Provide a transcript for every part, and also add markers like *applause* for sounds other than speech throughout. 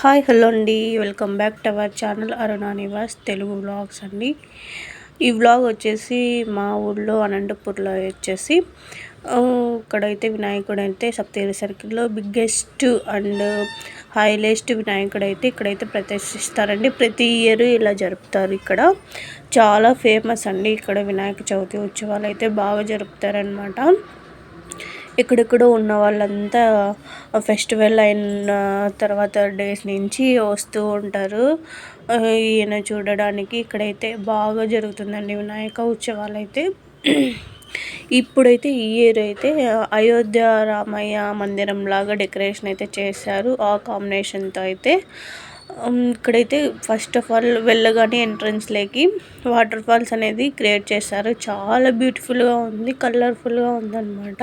Hi hello అండి. Welcome back to our channel Aruna Nivas Telugu vlogs అండి. ఈ vlog వచ్చేసి మా ఊళ్ళో అనంతపూర్లో వచ్చేసి ఇక్కడైతే వినాయకుడు అయితే సప్తగిరి సర్కిల్లో బిగ్గెస్ట్ అండ్ హైలెస్ట్ వినాయకుడు అయితే ఇక్కడైతే ప్రదర్శిస్తారండి ప్రతి ఇయర్ ఇలా జరుపుతారు ఇక్కడ. చాలా ఫేమస్ అండి ఇక్కడ వినాయక చవితి ఉత్సవాలు అయితే బాగా జరుపుతారనమాట ఎక్కడెక్కడో ఉన్న వాళ్ళంతా ఫెస్టివల్ అయిన తర్వాత డేస్ నుంచి వస్తూ ఉంటారు. ఈయన చూడడానికి ఇక్కడైతే బాగా జరుగుతుందండి వినాయక ఉత్సవాలు అయితే ఇప్పుడైతే ఈ ఇయర్ అయితే అయోధ్య రామయ్య మందిరం లాగా డెకరేషన్ అయితే చేశారు ఆ కాంబినేషన్తో అయితే. ఇక్కడైతే ఫస్ట్ ఆఫ్ ఆల్ వెళ్ళగానే ఎంట్రన్స్లోకి వాటర్ ఫాల్స్ అనేది క్రియేట్ చేశారు. చాలా బ్యూటిఫుల్గా ఉంది కలర్ఫుల్గా ఉందన్నమాట.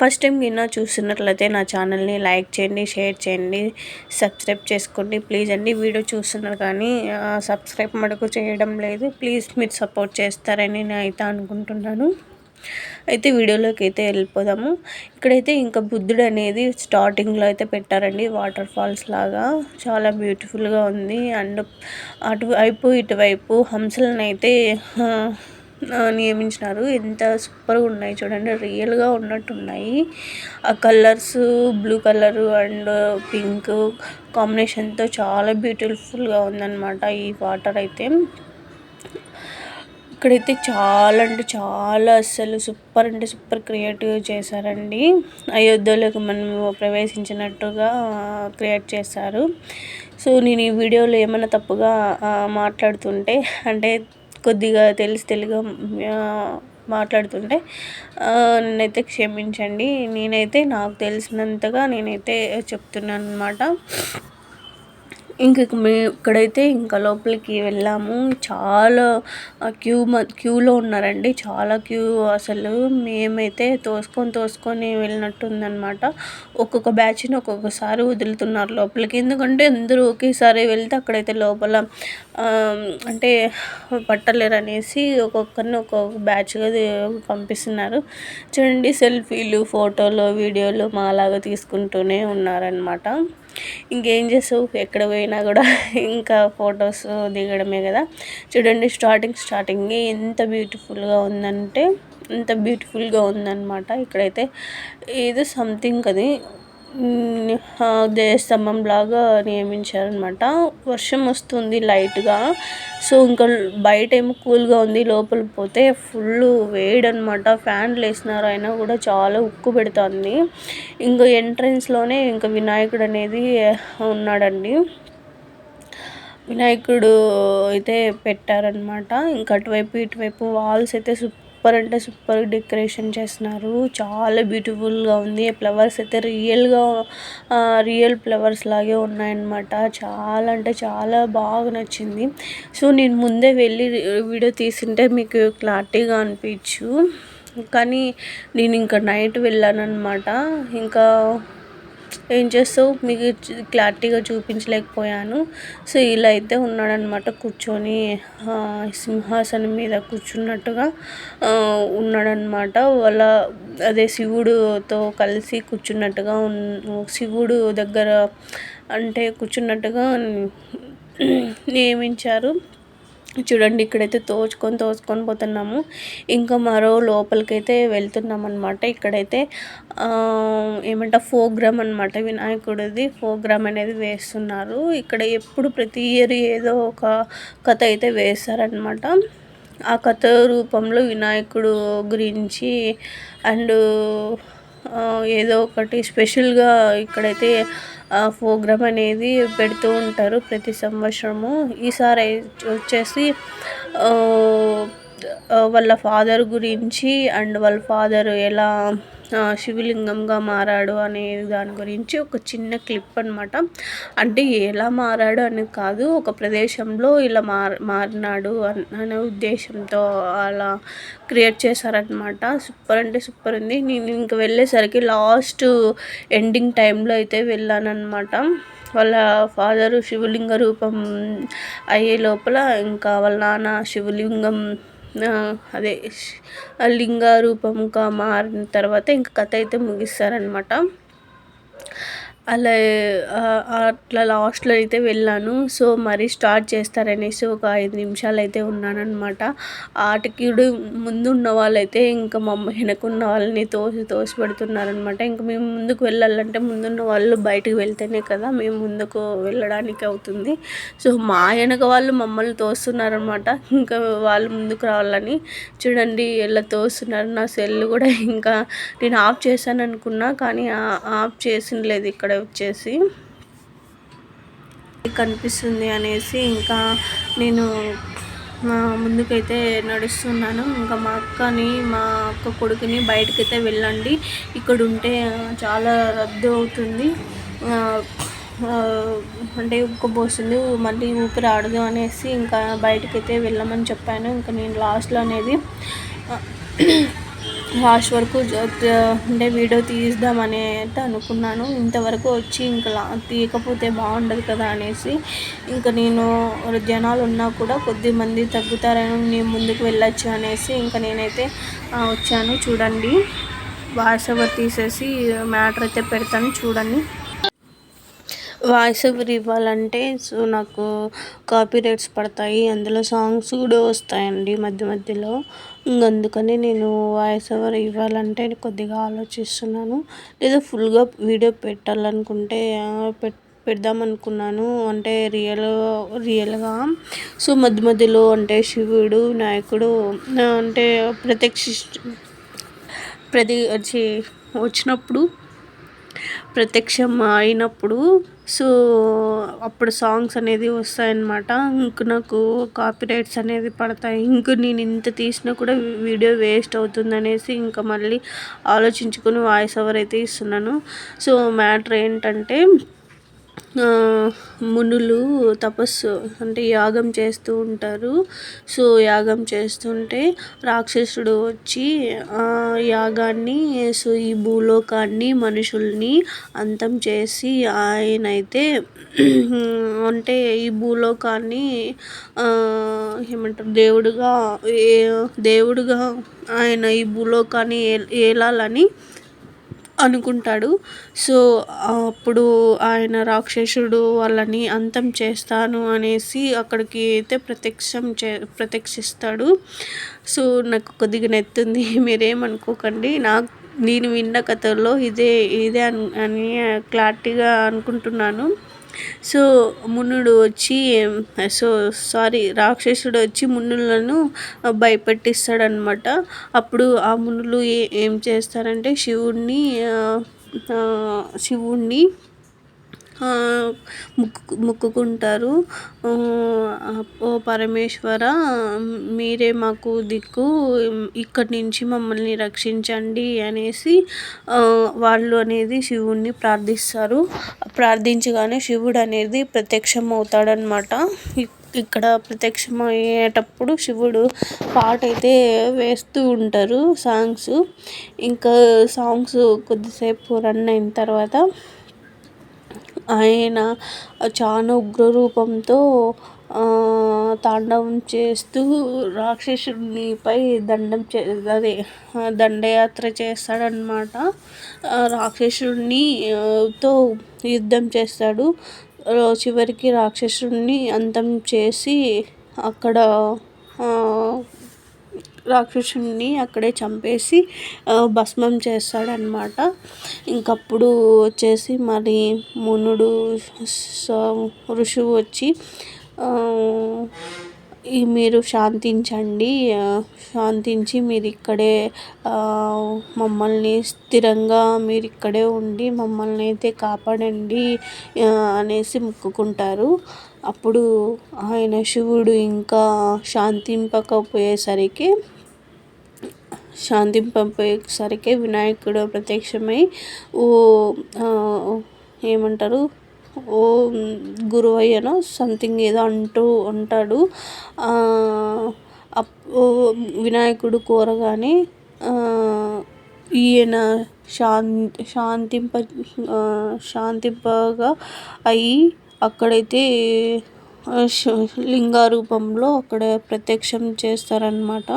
ఫస్ట్ టైం కింద చూస్తున్నట్లయితే నా ఛానల్ని లైక్ చేయండి షేర్ చేయండి సబ్స్క్రైబ్ చేసుకోండి. ప్లీజ్ అండి వీడియో చూస్తున్నారు కానీ సబ్స్క్రైబ్ మటుకు చేయడం లేదు. ప్లీజ్ మీరు సపోర్ట్ చేస్తారని నేను అయితే అనుకుంటున్నాను. అయితే వీడియోలోకి అయితే వెళ్ళిపోదాము. ఇక్కడైతే ఇంకా బుద్ధుడు అనేది స్టార్టింగ్లో అయితే పెట్టారండి. వాటర్ ఫాల్స్ లాగా. చాలా బ్యూటిఫుల్గా ఉంది. అండ్ అటువైపు ఇటువైపు హంసలను అయితే నియమించినారు. ఎంత సూపర్గా ఉన్నాయి చూడండి. రియల్గా ఉన్నట్టున్నాయి. ఆ colours blue colour and pink కాంబినేషన్తో చాలా బ్యూటిఫుల్గా ఉందన్నమాట ఈ వాటర్ అయితే. ఇక్కడైతే చాలా అంటే చాలా అసలు సూపర్ అంటే సూపర్ క్రియేటివ్ చేశారండి. అయోధ్యలోకి మనం ప్రవేశించినట్టుగా క్రియేట్ చేశారు. సో నేను ఈ వీడియోలో ఏమైనా తప్పుగా మాట్లాడుతుంటే అంటే కొద్దిగా తెలిసి తెలుగు మాట్లాడుతుంటే నన్నైతే క్షమించండి. నేనైతే నాకు తెలిసినంతగా నేనైతే చెప్తున్నాను అనమాట ఇంక మే ఇక్కడైతే ఇంకా లోపలికి వెళ్ళాము. చాలా క్యూ క్యూలో ఉన్నారండి. చాలా క్యూ అసలు మేమైతే తోసుకొని తోసుకొని వెళ్ళినట్టుందనమాట ఒక్కొక్క బ్యాచ్ని ఒక్కొక్కసారి వదులుతున్నారు లోపలికి. ఎందుకంటే అందరూ ఒకేసారి వెళ్తే అక్కడైతే లోపల అంటే పట్టలేరు అనేసి ఒక్కొక్కరిని ఒక్కొక్క బ్యాచ్గా పంపిస్తున్నారు. చూడండి సెల్ఫీలు ఫోటోలు వీడియోలు మాలాగా తీసుకుంటూనే ఉన్నారనమాట ఇంకేం చేస్తావు? ఎక్కడ పోయినా కూడా ఇంకా ఫొటోస్ దిగడమే కదా. చూడండి స్టార్టింగ్ స్టార్టింగ్ ఎంత బ్యూటిఫుల్గా ఉందంటే ఎంత బ్యూటిఫుల్గా ఉందన్నమాట. ఇక్కడైతే ఏదో సంథింగ్ అది దేవస్తంభం లాగా నియమించారనమాట వర్షం వస్తుంది లైట్గా. సో ఇంకా బయట ఏమో కూల్గా ఉంది లోపల పోతే ఫుల్ వేడి అనమాట ఫ్యాన్లు వేసినారు అయినా కూడా చాలా ఉక్కు పెడుతుంది. ఇంకా ఎంట్రన్స్లోనే ఇంకా వినాయకుడు అనేది ఉన్నాడండి. వినాయకుడు అయితే పెట్టారనమాట ఇంకా అటువైపు ఇటువైపు వాల్స్ అయితే సూపర్ అంటే సూపర్ డెకరేషన్ చేస్తున్నారు. చాలా బ్యూటిఫుల్గా ఉంది. ఫ్లవర్స్ అయితే రియల్గా రియల్ ఫ్లవర్స్ లాగే ఉన్నాయన్నమాట. చాలా అంటే చాలా బాగా నచ్చింది. సో నేను ముందే వెళ్ళి వీడియో తీసింటే మీకు క్లారిటీగా అనిపించు. కానీ నేను ఇంకా నైట్ వెళ్ళాను అనమాట ఇంకా ఏం చేస్తావు? మీకు క్లారిటీగా చూపించలేకపోయాను. సో ఇలా అయితే ఉన్నాడనమాట కూర్చొని సింహాసనం మీద కూర్చున్నట్టుగా ఉన్నాడనమాట. వాళ్ళ అదే శివుడుతో కలిసి కూర్చున్నట్టుగా శివుడు దగ్గర అంటే కూర్చున్నట్టుగా నియమించారు. చూడండి ఇక్కడైతే తోచుకొని తోచుకొని పోతున్నాము. ఇంకా మరో లోపలికైతే వెళ్తున్నాం అనమాట ఇక్కడైతే ఏమంట ప్రోగ్రామ్ అనమాట వినాయకుడిది. ప్రోగ్రామ్ అనేది వేస్తున్నారు. ఇక్కడ ఎప్పుడు ప్రతి ఇయర్ ఏదో ఒక కథ అయితే వేస్తారనమాట ఆ కథ రూపంలో వినాయకుడు గురించి అండ్ ఏదో ఒకటి స్పెషల్గా ఇక్కడైతే ప్రోగ్రామ్ అనేది పెడుతూ ఉంటారు ప్రతి సంవత్సరము. ఈసారి వచ్చేసి వాళ్ళ ఫాదర్ గురించి అండ్ వాళ్ళ ఫాదర్ ఎలా శివలింగంగా మారాడు అనే దాని గురించి ఒక చిన్న క్లిప్ అనమాట అంటే ఎలా మారాడు అని కాదు ఒక ప్రదేశంలో ఇలా మార్ మారినాడు అనే ఉద్దేశంతో అలా క్రియేట్ చేశారనమాట సూపర్ అంటే సూపర్ ఉంది. నేను ఇంక వెళ్ళేసరికి లాస్ట్ ఎండింగ్ టైంలో అయితే వెళ్ళానమాట వాళ్ళ ఫాదరు శివలింగ రూపం అయ్యే లోపల ఇంకా వాళ్ళ నాన్న శివలింగం అదే లింగ రూపంగా మారిన తర్వాత ఇంక కథ అయితే ముగిస్తారనమాట అలా అట్లా లాస్ట్లో అయితే వెళ్ళాను. సో మరి స్టార్ట్ చేస్తారనేసి ఒక ఐదు నిమిషాలు అయితే ఉన్నానన్నమాట. ఆటకిడు ముందు ఉన్న వాళ్ళైతే ఇంకా మమ్మ వెనకున్న వాళ్ళని తోసి తోసి పెడుతున్నారనమాట ఇంకా మేము ముందుకు వెళ్ళాలంటే ముందున్న వాళ్ళు బయటకు వెళ్తేనే కదా మేము ముందుకు వెళ్ళడానికి అవుతుంది. సో మా వెనక వాళ్ళు మమ్మల్ని తోస్తున్నారనమాట ఇంకా వాళ్ళు ముందుకు రావాలని చూడండి ఎలా తోస్తున్నారు. నా సెల్ కూడా ఇంకా నేను ఆఫ్ చేశాను అనుకున్నా కానీ ఆఫ్ చేసిన లేదు ఇక్కడ వచ్చేసి కనిపిస్తుంది అనేసి ఇంకా నేను మా ముందుకైతే నడుస్తున్నాను. ఇంకా మా అక్కని మా అక్క కొడుకుని బయటకైతే వెళ్ళండి. ఇక్కడ ఉంటే చాలా రద్దు అవుతుంది. అంటే ఉక్కబోస్తుంది మళ్ళీ ఊపిరి ఆడదు అనేసి ఇంకా బయటకైతే వెళ్ళమని చెప్పాను. ఇంకా నేను లాస్ట్లో అనేది లాస్ట్ వరకు అంటే వీడియో తీద్దామని అయితే అనుకున్నాను. ఇంతవరకు వచ్చి ఇంకా తీయకపోతే బాగుండదు కదా అనేసి ఇంకా నేను జనాలు ఉన్నా కూడా కొద్ది మంది తగ్గుతారని నేను ముందుకు వెళ్ళొచ్చు అనేసి ఇంకా నేనైతే వచ్చాను. చూడండి. వాయిస్ ఓవర్ తీసేసి మ్యాటర్ అయితే పెడతాను. చూడండి. వాయిస్ ఓవర్ ఇవ్వాలంటే సో నాకు కాపీ రైట్స్ పడతాయి. అందులో సాంగ్స్ కూడా వస్తాయండి మధ్య మధ్యలో. అందుకని నేను వాయిస్ ఓవర్ ఇవ్వాలంటే కొద్దిగా ఆలోచిస్తున్నాను. లేదా ఫుల్గా వీడియో పెట్టాలనుకుంటే పెట్ పెడదాం అనుకున్నాను అంటే రియల్ రియల్గా సో మధ్య మధ్యలో అంటే శివుడు నాయకుడు అంటే ప్రత్యక్ష ప్రతి వచ్చి వచ్చినప్పుడు ప్రత్యక్షం అయినప్పుడు సో అప్పుడు సాంగ్స్ అనేది వస్తాయన్నమాట. ఇంక నాకు కాపీరైట్స్ అనేది పడతాయి. ఇంక నేను ఇంత తీసినా కూడా వీడియో వేస్ట్ అవుతుంది అనేసి ఇంకా మళ్ళీ ఆలోచించుకొని వాయిస్ ఓవర్ అయితే ఇస్తున్నాను. సో మ్యాటర్ ఏంటంటే మునులు తపస్సు అంటే యాగం చేస్తూ ఉంటారు. సో యాగం చేస్తుంటే రాక్షసుడు వచ్చి యాగాన్ని సో ఈ భూలోకాన్ని మనుషుల్ని అంతం చేసి ఆయన అయితే *clears throat* అంటే ఈ భూలోకాన్ని ఏమంటారు దేవుడుగా దేవుడుగా ఆయన ఈ భూలోకాన్ని ఏలాలని అనుకుంటాడు. సో అప్పుడు ఆయన రాక్షసుడు వాళ్ళని అంతం చేస్తాను అనేసి అక్కడికి అయితే ప్రత్యక్షం చే ప్రత్యక్షిస్తాడు. సో నాకు కొద్దిగా నెత్తుంది. *laughs* మీరేమనుకోకండి. నాకు నేను విన్న కథల్లో ఇదే ఇదే అని క్లారిటీగా అనుకుంటున్నాను. సో మునుడు వచ్చి సో సారీ రాక్షసుడు వచ్చి మునులను భయపెట్టిస్తాడనమాట అప్పుడు ఆ మునులు ఏం చేస్తారంటే శివుణ్ణి శివుణ్ణి ముక్కు మొక్కుకుంటారు. ఓ పరమేశ్వర మీరే మాకు దిక్కు ఇక్కడి నుంచి మమ్మల్ని రక్షించండి అనేసి వాళ్ళు అనేది శివుణ్ణి ప్రార్థిస్తారు. ప్రార్థించగానే శివుడు అనేది ప్రత్యక్షం అవుతాడనమాట ఇక్కడ ప్రత్యక్షం అయ్యేటప్పుడు శివుడు పాట అయితే వేస్తూ ఉంటారు సాంగ్స్. ఇంకా సాంగ్స్ కొద్దిసేపు రన్ అయిన తర్వాత ఆయన చాలా ఉగ్రరూపంతో తాండవం చేస్తూ రాక్షసునిపై దండం చే అదే దండయాత్ర చేస్తాడనమాట రాక్షసుడిని తో యుద్ధం చేస్తాడు. చివరికి రాక్షసుడిని అంతం చేసి అక్కడ రాక్షసుని అక్కడే చంపేసి భస్మం చేస్తాడనమాట ఇంకప్పుడు వచ్చేసి మరి మునుడు ఋషువు వచ్చి మీరు శాంతించండి శాంతించి మీరు ఇక్కడే మమ్మల్ని స్థిరంగా మీరు ఇక్కడే ఉండి మమ్మల్ని అయితే కాపాడండి అనేసి మొక్కుకుంటారు. అప్పుడు ఆయన శివుడు ఇంకా శాంతింపకపోయేసరికి శాంతింపేసరికి వినాయకుడు ప్రత్యక్షమై ఓ ఏమంటారు? ఓ గురువయ్యనో సంథింగ్ ఏదో అంటూ ఉంటాడు. వినాయకుడు కోరగానే ఈయన శాంతి శాంతింప శాంతింపగా అయ్యి అక్కడైతే లింగారూపంలో అక్కడ ప్రత్యక్షం చేస్తారనమాట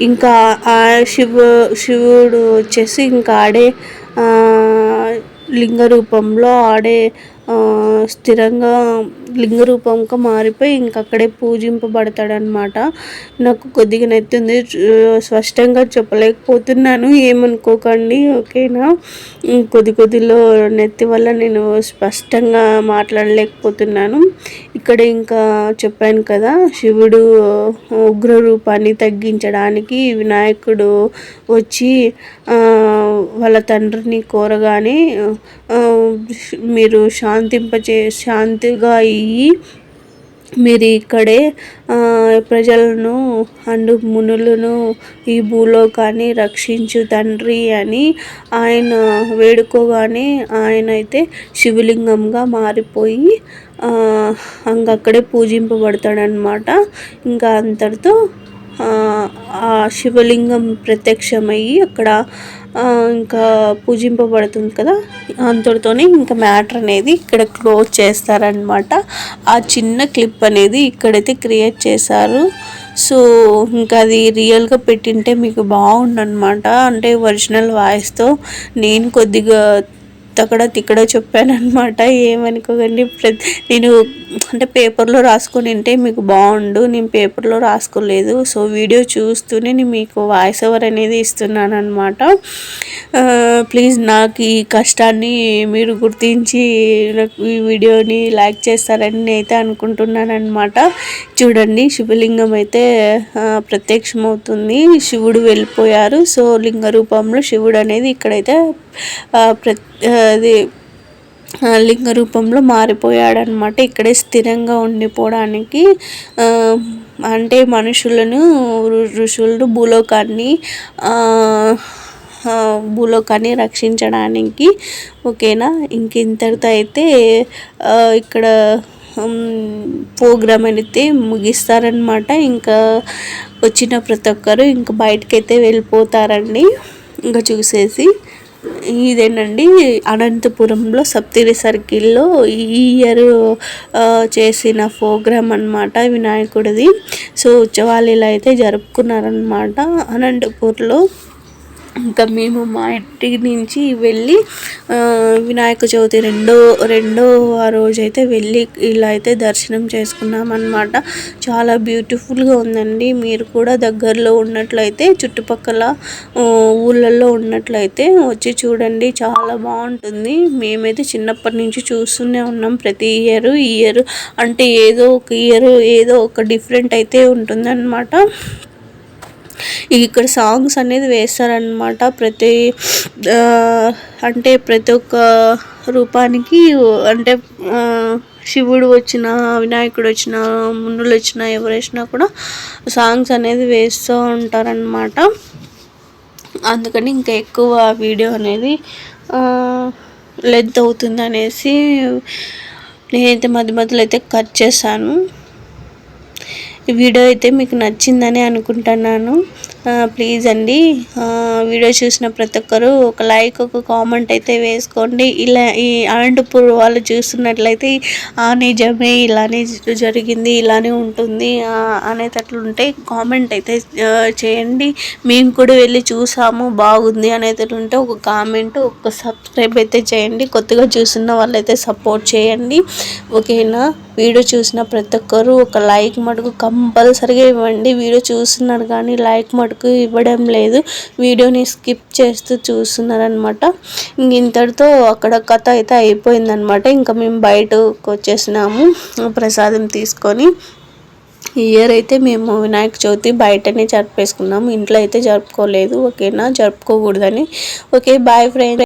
ఇంకా ఆ శివుడు వచ్చేసి ఇంకా ఆడే లింగ రూపంలో ఆడే స్థిరంగా లింగ రూపంగా మారిపోయి ఇంకక్కడే పూజింపబడతాడనమాట నాకు కొద్దిగా నెత్తుంది స్పష్టంగా చెప్పలేకపోతున్నాను. ఏమనుకోకండి ఓకేనా? కొద్ది కొద్దిలో నెత్తి వల్ల నేను స్పష్టంగా మాట్లాడలేకపోతున్నాను. ఇక్కడ ఇంకా చెప్పాను కదా శివుడు ఉగ్ర రూపాన్ని తగ్గించడానికి వినాయకుడు వచ్చి వాళ్ళ తండ్రిని కోరగానే మీరు శాంతింపచే శాంతిగా పోయి మీరు ఇక్కడే ప్రజలను అండ్ మునులను ఈ భూలోకాన్ని రక్షించు తండ్రి అని ఆయన వేడుకోగానే ఆయన అయితే శివలింగంగా మారిపోయి అంగక్కడే పూజింపబడతాడనమాట ఇంకా అంతటితో ఆ శివలింగం ప్రత్యక్షమయ్యి అక్కడ ఇంకా పూజింపబడుతుంది కదా. అంతటితోనే ఇంకా మ్యాటర్ అనేది ఇక్కడ క్లోజ్ చేస్తారనమాట ఆ చిన్న క్లిప్ అనేది ఇక్కడైతే క్రియేట్ చేశారు. సో ఇంకా అది రియల్గా పెట్టింటే మీకు బాగుండనమాట అంటే ఒరిజినల్ వాయిస్తో నేను కొద్దిగా తక్కడ తిక్కడ చెప్పానమాట ఏమనుకోకండి. ప్రతి నేను అంటే పేపర్లో రాసుకొని ఉంటే మీకు బాగుండు నేను పేపర్లో రాసుకోలేదు. సో వీడియో చూస్తూనే నేను మీకు వాయిస్ ఓవర్ అనేది ఇస్తున్నాను అనమాట ప్లీజ్ నాకు ఈ కష్టాన్ని మీరు గుర్తించి ఈ వీడియోని లైక్ చేస్తారని నేనైతే అనుకుంటున్నాను అనమాట చూడండి శివలింగం అయితే ప్రత్యక్షమవుతుంది. శివుడు వెళ్ళిపోయారు. సో లింగ రూపంలో శివుడు అనేది ఇక్కడైతే ప్ర అది లింగ రూపంలో మారిపోయాడనమాట ఇక్కడే స్థిరంగా ఉండిపోవడానికి అంటే మనుషులను ఋషులను భూలోకాన్ని భూలోకాన్ని రక్షించడానికి ఓకేనా? ఇంక ఇంతటితో అయితే ఇక్కడ ప్రోగ్రామ్ అయితే ముగిస్తారనమాట ఇంకా వచ్చిన ప్రతి ఒక్కరు ఇంకా బయటకైతే వెళ్ళిపోతారండి. ఇంకా చూసేసి ఇదేనండి అనంతపురంలో సప్తిరి సర్కిల్లో ఈ ఇయర్ చేసిన ప్రోగ్రామ్ అనమాట వినాయకుడిది. సో ఉత్సవాలు ఇలా అయితే జరుపుకున్నారనమాట అనంతపూర్లో ఇంకా మేము మా ఇంటి నుంచి వెళ్ళి వినాయక చవితి రెండో రెండో రోజు అయితే వెళ్ళి ఇలా అయితే దర్శనం చేసుకున్నాం అనమాట చాలా బ్యూటిఫుల్గా ఉందండి. మీరు కూడా దగ్గరలో ఉన్నట్లయితే చుట్టుపక్కల ఊళ్ళల్లో ఉన్నట్లయితే వచ్చి చూడండి. చాలా బాగుంటుంది. మేమైతే చిన్నప్పటి నుంచి చూస్తూనే ఉన్నాం ప్రతి ఇయర్ ఇయర్. అంటే ఏదో ఒక ఇయర్ ఏదో ఒక డిఫరెంట్ అయితే ఉంటుందన్నమాట. ఇక్కడ సాంగ్స్ అనేది వేస్తారనమాట ప్రతి అంటే ప్రతి ఒక్క రూపానికి అంటే శివుడు వచ్చిన వినాయకుడు వచ్చిన మున్నులు వచ్చిన ఎవరు వచ్చినా కూడా సాంగ్స్ అనేది వేస్తూ ఉంటారనమాట అందుకని ఇంకా ఎక్కువ వీడియో అనేది లెంత్ అవుతుంది అనేసి నేనైతే మధ్య మధ్యలో అయితే కట్ చేశాను. ఈ వీడియో అయితే మీకు నచ్చిందని అనుకుంటున్నాను. ప్లీజ్ అండి. వీడియో చూసిన ప్రతి ఒక్కరు ఒక లైక్ ఒక కామెంట్ అయితే వేసుకోండి. ఇలా ఈ అనంతపూర్ వాళ్ళు చూస్తున్నట్లయితే ఆ నిజమే ఇలానే జరిగింది ఇలానే ఉంటుంది అనేటట్లుంటే కామెంట్ అయితే చేయండి. మేము కూడా వెళ్ళి చూసాము బాగుంది అనేటట్లుంటే ఒక కామెంట్ ఒక సబ్స్క్రైబ్ అయితే చేయండి. కొత్తగా చూస్తున్న వాళ్ళైతే సపోర్ట్ చేయండి. ఓకేనా? వీడియో చూసిన ప్రతి ఒక్కరు ఒక లైక్ మటుకు కంపల్సరిగా ఇవ్వండి. వీడియో చూస్తున్నారు కానీ లైక్ మటుకు ఇవ్వడం లేదు. వీడియోని స్కిప్ చేస్తూ చూస్తున్నారనమాట ఇంతటితో అక్కడ కథ అయితే అయిపోయిందనమాట ఇంకా మేము బయటకు వచ్చేసినాము. ప్రసాదం తీసుకొని ఇయర్ అయితే మేము వినాయక చవితి బయటనే జరిపేసుకున్నాము. ఇంట్లో అయితే జరుపుకోలేదు. ఓకేనా? జరుపుకోకూడదని. Okay boy friend.